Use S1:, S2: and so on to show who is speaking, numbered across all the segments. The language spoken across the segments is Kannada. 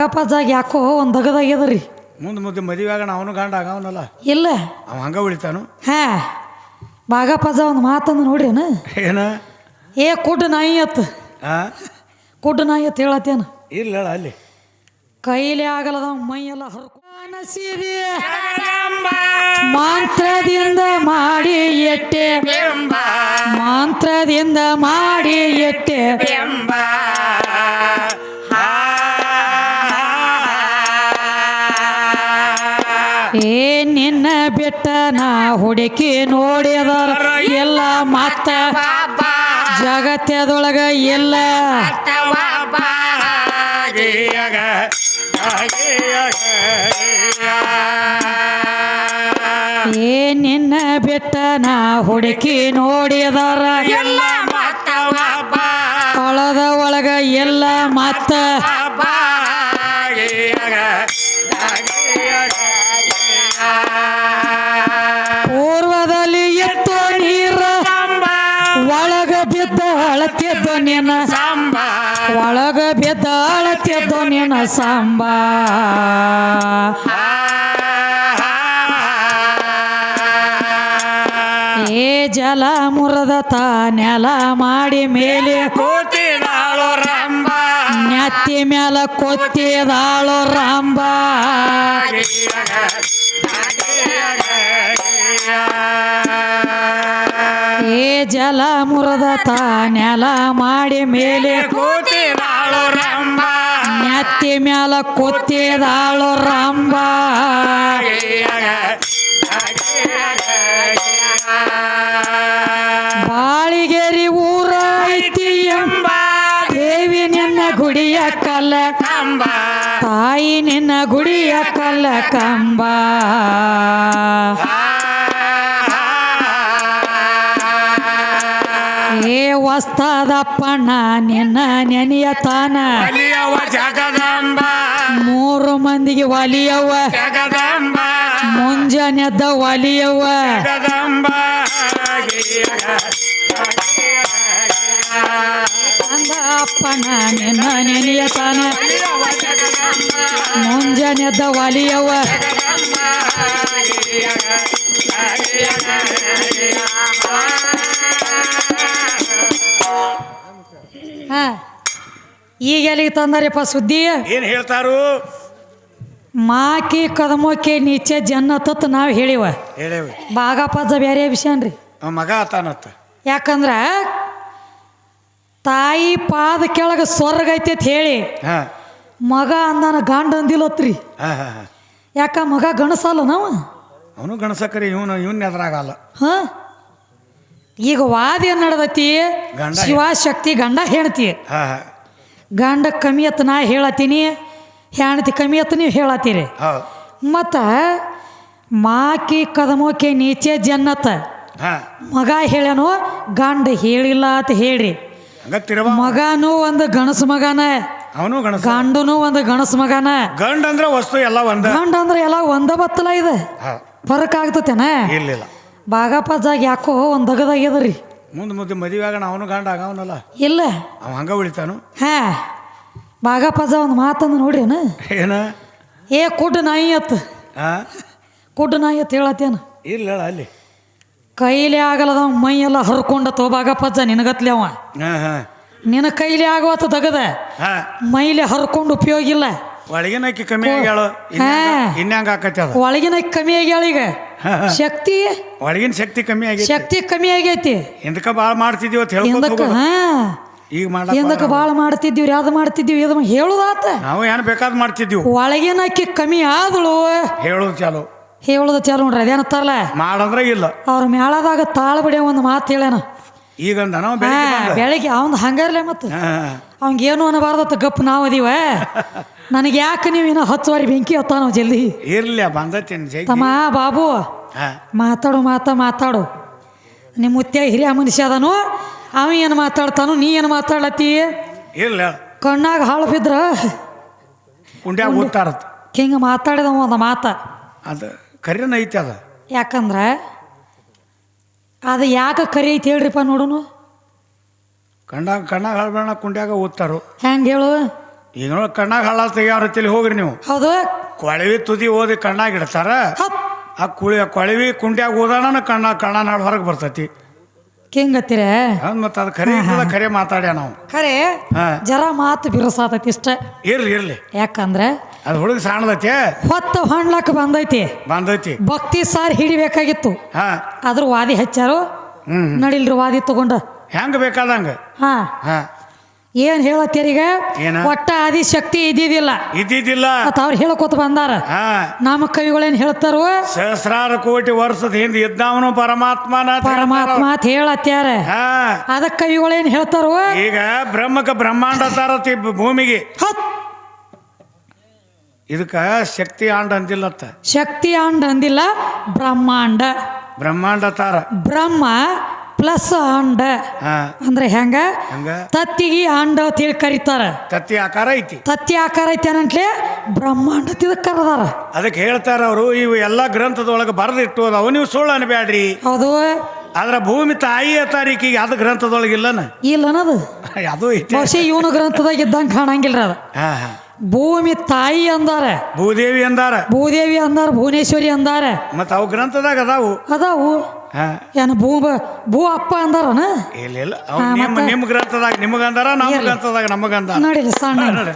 S1: ಅಪ್ಪಜಾಗ ಯಾಕೋ ಒಂದು ದಗದಾಗ್ಯದ್ರಿ
S2: ಮುಂದೆ ಮುಂದೆ ಮದುವೆ ಆಗೋಣ ಅವನು ಗಂಡ ಆಗವನಲ್ಲ
S1: ಇಲ್ಲ.
S2: ಅವ ಹಂಗ ಉಳಿತಾನು?
S1: ಹಾ. ಬಾಗಪ್ಪಜ ಒಂದು ಮಾತಂದು ನೋಡ್ರೇನ
S2: ಏನ?
S1: ಏ ಕುಡ್ ನಾಯಿ ಅತ್
S2: ಆ?
S1: ಕುಡ್ ನಾಯಿ ಅತ್ ಹೇಳತ್ತೇನ?
S2: ಇಲ್ಲ ಹೇಳ ಅಲ್ಲಿ.
S1: ಕೈಲಿ ಆಗಲ್ಲದ ಮೈಯೆಲ್ಲ ಹರ್ಕೊನಸಿದೆ ಮಂತ್ರದಿಂದ ಮಾಡಿ ಎಟ್ಟೆ. ಮಾಂತ್ರದಿಂದ ಮಾಡಿ ಎಟ್ಟೆ. ಹುಡುಕಿ ನೋಡ್ಯದಾರ ಎಲ್ಲ ಮತ್ತ ಜಗತ್ತದೊಳಗ ಎಲ್ಲ. ಏ ನಿನ್ನ ಬಿಟ್ಟ ನಾ ಹುಡುಕಿ ನೋಡಿದಾರ
S2: ಎಲ್ಲ
S1: ಕಳದ ಒಳಗ ಎಲ್ಲ ಮತ್ತ. ಅಳತಿದ್ದು ಸಾಂಬ. ಒಳಗ ಬಿದ್ದ ಅಳತಿದ್ದು ನಿನ್ನ ಸಾಂಬ. ಏ ಜಲ ಮುರದ ತಾ ನೆಲ ಮಾಡಿ ಮೇಲೆ
S2: ಕೂತಿದಾಳು ರಾಂಬ
S1: ನೆತ್ತಿ ಮ್ಯಾಲ ಕೊತ್ತಿದಾಳು ರಾಂಬ ಏ ಜಲ ಮುರದ ತಾ ನೆಲ ಮಾಡಿ ಮೇಲೆ
S2: ಕೂತಿದಾಳು ರಂಬ
S1: ನೆತ್ತಿ ಮ್ಯಾಲ ಕೊತ್ತಿದಾಳು ರಾಂಬ ಬಾಳಿಗೆರಿ ಊರ ಐತಿ ಎಂಬ. ದೇವಿ ನಿನ್ನ ಗುಡಿಯ ಕಲ್ಲ ತಾಯಿ ನಿನ್ನ ಗುಡಿಯ ಕಲ್ಲ ಕಂಬ. ಏ ವಸ್ತದಪ್ಪಣ್ಣ ನಿನ್ನ ನೆನೆಯ ತಾನ.
S2: ಅಲಿಯವ ಜಗದಂಬ.
S1: ಮೂರು ಮಂದಿಗೆ ಒಲಿಯವ್ವ
S2: ಜಗದಂಬ.
S1: ಮುಂಜಾನೆದ್ದ ಒಲಿಯವ್ವ
S2: ಜಗದಂಬ.
S1: ಅಂದ ಅಪ್ಪಣ್ಣ ನಿನ್ನ ನೆನೆಯ ತಾನ. ಮುಂಜಾನೆದ್ದ ಒಲಿಯವ್ವ ಈಗ ಎಲ್ಲಿಗೆ ತಂದಾರಪ್ಪ ಸುದ್ದಿ?
S2: ಏನು ಹೇಳ್ತಾರು?
S1: ಮಾಕಿ ಕದಮೋಕೆ ನೀಚೆ ಜನ್ನತ್ತತ್ ನಾವು ಹೇಳಿವ.
S2: ಹೇಳೇವಿ.
S1: ಬಾಗಪ್ಪಜ್ಜ ಬೇರೆ ವಿಷಯನ್ರಿ
S2: ಅವ ಮಗ ಆತಾನತ್ತ.
S1: ಯಾಕಂದ್ರ ತಾಯಿ ಪಾದ ಕೆಳಗೆ ಸ್ವರ್ಗ ಐತೆ ಅಂತ ಹೇಳಿ
S2: ಹಾ.
S1: ಮಗ ಅಂದಾನ ಗಂಡ ಅಂದಿಲ್ಲತ್ರಿ
S2: ಹಾ ಹಾ ಹಾ.
S1: ಯಾಕ ಮಗ ಗಣಸಲ್ಲ ನಾವು?
S2: ಅವನು ಗಣಸಕರಿ ಇವನು ಇವನ್ ಎದುರಾಗಲ್ಲ.
S1: ಹ. ಈಗ ವಾದ ಏನು ನಡ್ದತಿ?
S2: ಗಂಡ
S1: ಶಿವಶಕ್ತಿ ಗಂಡ ಹೆಣ್ತಿ.
S2: ಹಾ ಹಾ.
S1: ಗಂಡ ಕಮ್ಮಿ ಅತ್ತ ನಾ ಹೇಳತ್ತೀನಿ ಹೆಣ್ತಿ ಕಮ್ಮಿ ಅತ್ತ ನೀವು ಹೇಳತ್ತೀರಿ.
S2: ಹೌದು.
S1: ಮತ್ತು ಮಾಕಿ ಕದಮೋಕೆ ನೀಚೆ ಜನ್ನತ್ತ.
S2: ಹಾ.
S1: ಮಗ ಹೇಳ್ಯಾನು ಗಂಡ ಹೇಳಿಲ್ಲ ಅಂತ ಹೇಳ್ರಿ.
S2: ಹಂಗ ತಿರುವ
S1: ಮಗನೂ ಒಂದು ಗಣಸು ಮಗನ.
S2: ಅವನು ಗಣಸ
S1: ಗಂಡನೂ ಒಂದು ಗಣಸು ಮಗನ.
S2: ಗಂಡ ಅಂದ್ರೆ ವಸ್ತು ಎಲ್ಲ ಒಂದ.
S1: ಗಂಡ ಅಂದ್ರೆ ಎಲ್ಲ ಒಂದ ಬತ್ತಲ ಇದೆ.
S2: ಹಾ.
S1: ಫರಕ್ ಆಗ್ತತೇನ?
S2: ಇರ್ಲಿಲ್ಲ
S1: ಬಾಗಪ್ಪಜಾಗ ಯಾಕೋ ಒಂದು ದಗದಾಗ್ಯದ್ರಿ.
S2: ಮುಂದೆ ಮುಂದೆ ಮದುವೆ ಆಗೋಣ ಅವನು ಗಂಡ ಆಗವನಲ್ಲ.
S1: ಇಲ್ಲ.
S2: ಅವ ಹಂಗ ಉಳಿತಾನು?
S1: ಹಾ. ಬಾಗಪ್ಪಜ ಒಂದು ಮಾತಂದು ನೋಡ್ರೇನ?
S2: ಏನ?
S1: ಏ ಕುಡ್ ನಾಯಿ ಅತ್.
S2: ಹಾ
S1: ಕುಡ್ ನಾಯಿ ಅತ್ ಹೇಳತ್ತೇನ?
S2: ಇಲ್ಲ ಹೇಳ ಅಲ್ಲಿ.
S1: ಕೈಲಿ ಆಗಲ್ಲದ ಮೈಯೆಲ್ಲ ತೋ ಬಾಗಪ್ಪಜ್ಜ ನಿನಗತ್ಲೆ ಅವ.
S2: ಹಾ ಹಾ.
S1: ನಿನ್ನ ಕೈಲಿ ಆಗುವತ್ತ ದಗದ.
S2: ಹಾ.
S1: ಮೈಲಿ ಹರ್ಕೊಂಡು ಉಪಯೋಗ ಇಲ್ಲ.
S2: ಒಳಗಿನ ಅಕ್ಕಿ ಕಮ್ಮಿ ಆಗ್ಯಾಳು ಇನ್ನಂಗ ಆಕತಿ ಅದ.
S1: ಒಳಗಿನ ಕಮ್ಮಿ ಆಗ್ಯಾಳ ಈಗ. ಶಕ್ತಿ
S2: ಒಳಗಿನ ಶಕ್ತಿ ಕಮ್ಮಿ ಆಗಿ
S1: ಶಕ್ತಿ ಕಮ್ಮಿ ಆಗೈತಿ.
S2: ಹಿಂದಕ ಭಾಳ ಮಾಡ್ತಿದೀವಿ ಅಂತ
S1: ಹೇಳ್ಕೊಂಡು
S2: ಈಗ ಮಾಡ
S1: ಹಿಂದಕ್ಕೆ ಭಾಳ ಮಾಡ್ತಿದ್ದೀವಿ ಯಾವ್ದು ಮಾಡ್ತಿದ್ದೀವಿ ಇದು ಹೇಳುದಾತ
S2: ನಾವು ಏನು ಬೇಕಾದ್ ಮಾಡ್ತಿದ್ದೀವಿ.
S1: ಒಳಗಿನ ಅಕ್ಕಿ ಕಮ್ಮಿ ಆದಳು
S2: ಹೇಳೋದು ಚಾಲು.
S1: ಹೇಳುದ ಚಾಲು ನೋಡ್ರಿ ಅದೇನತ್ತಾರಲ್ಲ
S2: ಮಾಡಂದ್ರೆ ಇಲ್ಲ.
S1: ಅವ್ರ ಮೇಳದಾಗ ತಾಳ್ಬಿಡಿ ಒಂದು ಮಾತು ಹೇಳೇನ.
S2: ಈಗ ಬೆಳಿಗ್ಗೆ
S1: ಅವ್ನ ಹಂಗಾರ್ಲೆ ಮತ್ತು
S2: ಹಾ,
S1: ಅವಂಗೇನು ಅನ್ನಬಾರ್ದತ್ತ ಗಪ್ ನಾವು ಅದೀವ. ನನಗೆ ಯಾಕೆ ನೀವೇನೋ ಹತ್ತು ಹತ್ತುವರೆ ಬೆಂಕಿ ನಾವು ಜಲ್ದಿ?
S2: ಇರ್ಲಿ ಬಂದತ್ತೇನು ಜೈ
S1: ತಮ್ಮ ಬಾಬು ಮಾತಾಡು ಮಾತಾ ಮಾತಾಡು. ನಿಮ್ಮ ಮುತ್ಯ ಹಿರಿಯ ಮನುಷ್ಯ ಅದನು. ಅವ ಏನು ಮಾತಾಡ್ತಾನು ನೀ ಏನು ಮಾತಾಡ್ಲತ್ತಿ?
S2: ಇಲ್ಲ
S1: ಕಣ್ಣಾಗ ಹಾಳು ಬಿದ್ರ?
S2: ಕುಂಡ್ಯಾಗ ಓದ್ತಾರತ್
S1: ಹಿಂಗೆ ಮಾತಾಡಿದವ ಒಂದು ಮಾತ.
S2: ಅದು ಕರಿನ ಐತಿ ಅದ.
S1: ಯಾಕಂದ್ರೆ ಅದು ಯಾಕೆ ಕರಿ ಐತಿ ಹೇಳ್ರಿಪ್ಪ ನೋಡುನು.
S2: ಕಣ್ಣಾಗ ಕಣ್ಣಾಗ ಹಳ್ಬೇಡ ಕುಂಡ್ಯಾಗ ಓದ್ತಾರು.
S1: ಹೆಂಗೆ ಹೇಳು?
S2: ಈಗ ನೋಡಿ ಕಣ್ಣಾಗ ಹಳ್ಳ ತೆಗಿಯೋ ರೀತಿಲಿ ಹೋಗ್ರಿ ನೀವು.
S1: ಹೌದು.
S2: ಕೊಳವಿ ತುದಿ ಓದಿ ಕಣ್ಣಾಗ ಇಡ್ತಾರ. ಆ ಕುಳಿ ಕೊಳವಿ ಕುಂಡ್ಯಾಗ ಓದಾಣ ಕಣ್ಣ ಕಣ್ಣ ನಾಳೆ ಹೊರಗೆ ಬರ್ತೈತಿ.
S1: ಹಿಂಗತ್ತೀರ?
S2: ಮತ್ತು ಅದು ಖರೆ ಖರೆ ಮಾತಾಡ್ಯ ನಾವು.
S1: ಖರೆ
S2: ಹಾ.
S1: ಜರ ಮಾತು ಬಿರುಸಾತೈತಿ ಇಷ್ಟ.
S2: ಇರ್ಲಿ ಇರ್ಲಿ.
S1: ಯಾಕಂದ್ರೆ
S2: ಅದು ಹುಡುಗ ಸಾಣದೈತಿ.
S1: ಹೊತ್ತ ಹೊಣ್ಲಕ್ಕ ಬಂದೈತಿ.
S2: ಬಂದೈತಿ.
S1: ಭಕ್ತಿ ಸಾರಿ ಹಿಡಿಬೇಕಾಗಿತ್ತು.
S2: ಹಾ.
S1: ಆದ್ರೂ ವಾದಿ ಹಚ್ಚಾರು.
S2: ಹ್ಮ್.
S1: ನಡಿಲ್ರಿ ವಾದಿ ತಗೊಂಡ.
S2: ಹೆಂಗ ಬೇಕಾದಂಗ?
S1: ಹಾ.
S2: ಹಾ.
S1: ಏನ್ ಹೇಳತ್ತೀರೀಗ? ಒಟ್ಟ ಆದಿ ಶಕ್ತಿ ಇದ್ದಿದ್ದಿಲ್ಲ.
S2: ಇದ್ದಿದ್ದಿಲ್ಲ.
S1: ಮತ್ತ ಅವ್ರು ಹೇಳಕೋತ ಬಂದಾರ. ನಮ್ಮ ಕವಿಗಳೇನ್ ಹೇಳ್ತಾರೋ?
S2: ಸಹಸ್ರಾರು ಕೋಟಿ ವರ್ಷದ ಹಿಂದೆ ಇದ್ದವನು ಪರಮಾತ್ಮನ
S1: ಪರಮಾತ್ಮ ಅಂತ ಹೇಳತ್ಯಾರ.
S2: ಹಾ.
S1: ಅದಕ್ಕ ಕವಿಗಳೇನ್ ಹೇಳ್ತಾರೋ?
S2: ಈಗ ಬ್ರಹ್ಮಕ ಬ್ರಹ್ಮಾಂಡ ತಾರತಿ ಭೂಮಿಗೆ. ಇದಕ್ಕ ಶಕ್ತಿ ಆಂಡ ಅಂದಿಲ್ಲತ್ತ.
S1: ಶಕ್ತಿ ಆಂಡ ಅಂದಿಲ್ಲ ಬ್ರಹ್ಮಾಂಡ.
S2: ಬ್ರಹ್ಮಾಂಡ ತಾರ.
S1: ಬ್ರಹ್ಮ ಪ್ಲಸ್ ಅಂಡ. ಅಂದ್ರೆ ಹೆಂಗ?
S2: ತತ್ತಿ
S1: ತತ್ತಿಗೆ ಅಂಡ ಅಂತ ಹೇಳಿ ಕರೀತಾರ.
S2: ತತ್ತಿ ಆಕಾರ ಐತಿ.
S1: ತತ್ತಿ ಆಕಾರ ಐತಿ ಅನ್ನಂತ್ಲೆ ಬ್ರಹ್ಮಾಂಡ ಕರೆದಾರ.
S2: ಅದಕ್ಕೆ ಹೇಳ್ತಾರ ಅವರು ಇವು ಎಲ್ಲ ಗ್ರಂಥದೊಳಗೆ ಬರೆದಿಟ್ಟು ಅವ ನೀವು ಸುಳ್ಳು ಅನ್ಬೇಡ್ರಿ
S1: ಅದು
S2: ಆದ್ರ ಭೂಮಿ ತಾಯಿಯ ತಾರೀಕಿಗೆ ಅದು ಗ್ರಂಥದೊಳಗೆ ಇಲ್ಲನ?
S1: ಇಲ್ಲ ಅನ್ನೋದು.
S2: ಅದು ಐತಿ.
S1: ಬಹುಶಃ ಇವನು ಗ್ರಂಥದಾಗ ಇದ್ದಂಗೆ ಕಾಣಂಗಿಲ್ಲ ಅದ. ಭೂಮಿ ತಾಯಿ ಅಂದಾರ.
S2: ಭೂದೇವಿ ಅಂದಾರ.
S1: ಭೂದೇವಿ ಅಂದಾರ ಭುವನೇಶ್ವರಿ ಅಂದಾರ.
S2: ಮತ್ತ ಅವು ಗ್ರಂಥದಾಗ ಅದಾವು.
S1: ಅದಾವು. ಏನು ಭೂ ಭೂ ಅಪ್ಪ ಅಂದಾರನ?
S2: ಇಲ್ಲ ಇಲ್ಲ. ಅವು
S1: ಹಾ,
S2: ನಿಮ್ಮ
S1: ಮತ್ತೆ?
S2: ನಿಮ್ಮ ಗ್ರಂಥದಾಗ ನಿಮಗಂದಾರ ನಮ್ಮ
S1: ಇರ್ಲಿ.
S2: ಗ್ರಂಥದಾಗ ನಮಗಂದಾರ
S1: ನೋಡಿಲ್ಲ ಸಣ್ಣ.
S2: ನೋಡಿ.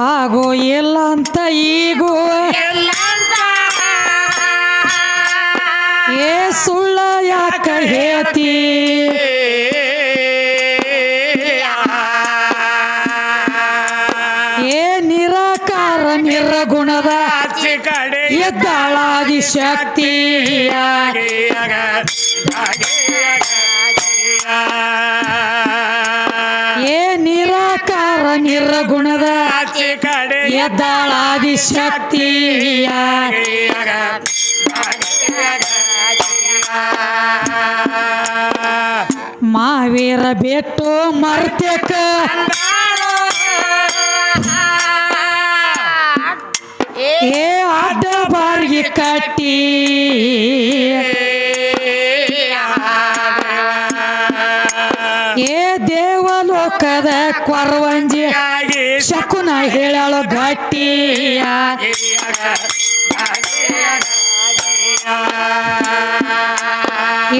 S1: ಆಗೋ ಇಲ್ಲ ಅಂತ ಈಗೋ ಏ ಸುಳ್ಳ ಯಾಕ ಹೇಳ್ತಿ?
S2: ಕಡೆ
S1: ಎದ್ದಾಳಾದಿ ಶಕ್ತಿಯ ಏ ನಿರಾಕಾರ ನಿರ್ಗುಣದ
S2: ಆಚೆ ಕಡೆ
S1: ಎದ್ದಾಳಾದಿ ಶಕ್ತಿಯ ಮಾವೇರ ಬೆಟ್ಟು ಮರ್ತ್ಯಕ ಏ ಅಡ್ಡ ಬಾರ್ಗಿ ಕಟ್ಟಿ. ಏ, ದೇವಲೋಕದ ಕೊರವಂಜಿ. ಶಕುನ ಹೇಳಲು ಗಟ್ಟಿಯ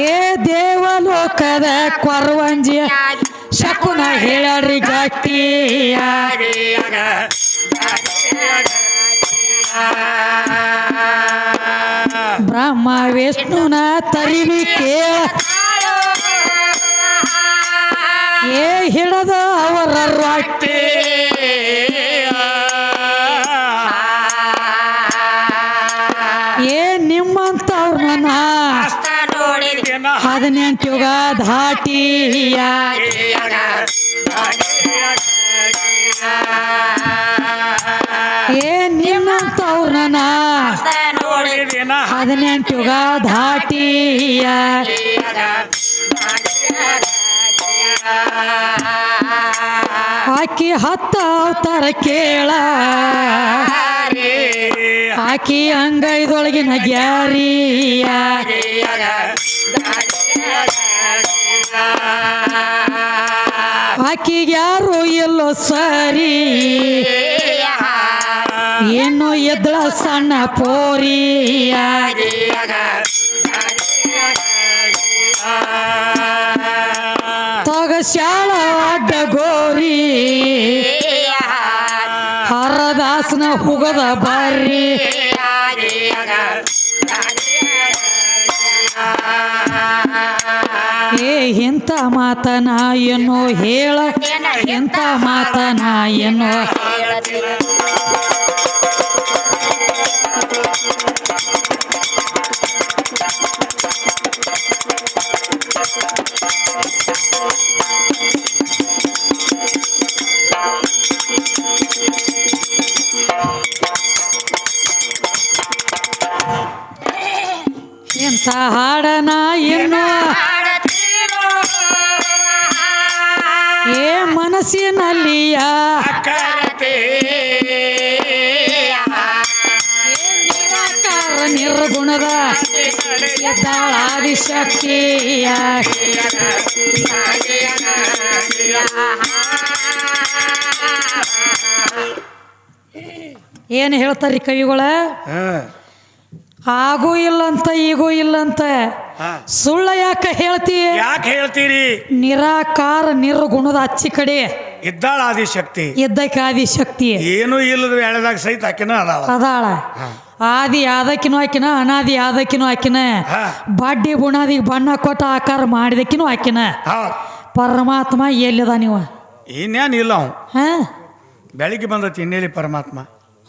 S1: ಏ, ದೇವಲೋಕದ ಕೊರವಂಜಿ. ಶಕುನ ಹೇಳರಿ ಗಟ್ಟಿಯ ಬ್ರಹ್ಮ ವಿಷ್ಣುನ ತರಿವಿ ಕೇಳ ಏ ಹಿಡದ ಅವರ ರೊಟ್ಟಿ. ಏ ನಿಮ್ಮಂತವ್ರನ್ನ ಹದಿನೆಂಟು ಯುಗ ಧಾಟಿಯ. ಹದಿನೆಂಟು ಯುಗ ಆಕಿ ಹತ್ತ ಅವತಾರ ಕೇಳ. ಆಕಿ ಅಂಗೈದೊಳಗಿನ ಗ್ಯಾರಿಯ. ಆಕಿಗೆ ಯಾರು ಎಲ್ಲೋ ಸರಿ. ಏನು ಎದ್ದಳ ಸಣ್ಣ ಪೋರಿ ತಗ ಶಾಳ ಅಡ್ಡ ಗೋರಿ. ಹರದಾಸನ ಹುಗದ ಬರ್ರಿ. ಏ, ಇಂಥ ಮಾತನ ಏನೋ ಹೇಳ. ಎಂತ ಮಾತನ ಏನೋ ಎಂಥ ಹಾಡನ ಏನೋ ಏ ಮನಸ್ಸಿನಲ್ಲಿಯ? ಗುಣದ ಎದ್ದಾಳ ಆದಿಶಕ್ತಿಯ ಏನು ಹೇಳ್ತಾರ್ರಿ ಕವಿಗಳ? ಆಗೂ ಇಲ್ಲಂತ ಈಗೂ ಇಲ್ಲಂತ. ಸುಳ್ಳ ಯಾಕೆ ಹೇಳ್ತಿ
S2: ಯಾಕೆ ಹೇಳ್ತೀರಿ?
S1: ನಿರಾಕಾರ ನಿರ್ಗುಣದ ಅಚ್ಚಿ ಕಡೆ.
S2: ಇದ್ದಾಳ ಆದಿಶಕ್ತಿ
S1: ಇದ್ದಕ್ಕೆ ಆದಿಶಕ್ತಿ
S2: ಏನು ಇಲ್ಲದ ವೇಳೆದಾಗ ಸಹಿತ ಆಕಿನ ಅದಾಳ.
S1: ಅದಾಳ. ಆದಿ ಆದಕಿನೂ ಆಕಿನ ಅನಾದಿ ಆದಕಿನೂ ಆಕಿನ. ಬಡ್ಡಿ ಬುಣಾದಿ ಬಣ್ಣ ಕೊಟ್ಟ ಆಕಾರ ಮಾಡಿದಕ್ಕಿನೂ ಆಕಿನ.
S2: ಹೌದು.
S1: ಪರಮಾತ್ಮ ಎಲ್ಲಿದ ನೀವು?
S2: ಇನ್ನೇನು ಇಲ್ಲ ಅವ್.
S1: ಹಾ?
S2: ಬೆಳಿಗ್ಗೆ ಬಂದತಿ ಇನ್ನೇಲಿ ಪರಮಾತ್ಮ.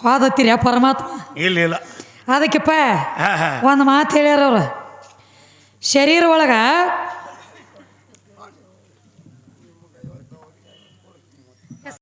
S1: ಹೋದತ್ತೀರಿ ಪರಮಾತ್ಮ?
S2: ಇಲ್ಲ ಇಲ್ಲ.
S1: ಅದಕ್ಕೆಪ್ಪ
S2: ಹಾಂ ಹಾಂ.
S1: ಒಂದು ಮಾತು ಹೇಳ್ಯಾರ ಅವ್ರು. ಶರೀರ ಒಳಗೆ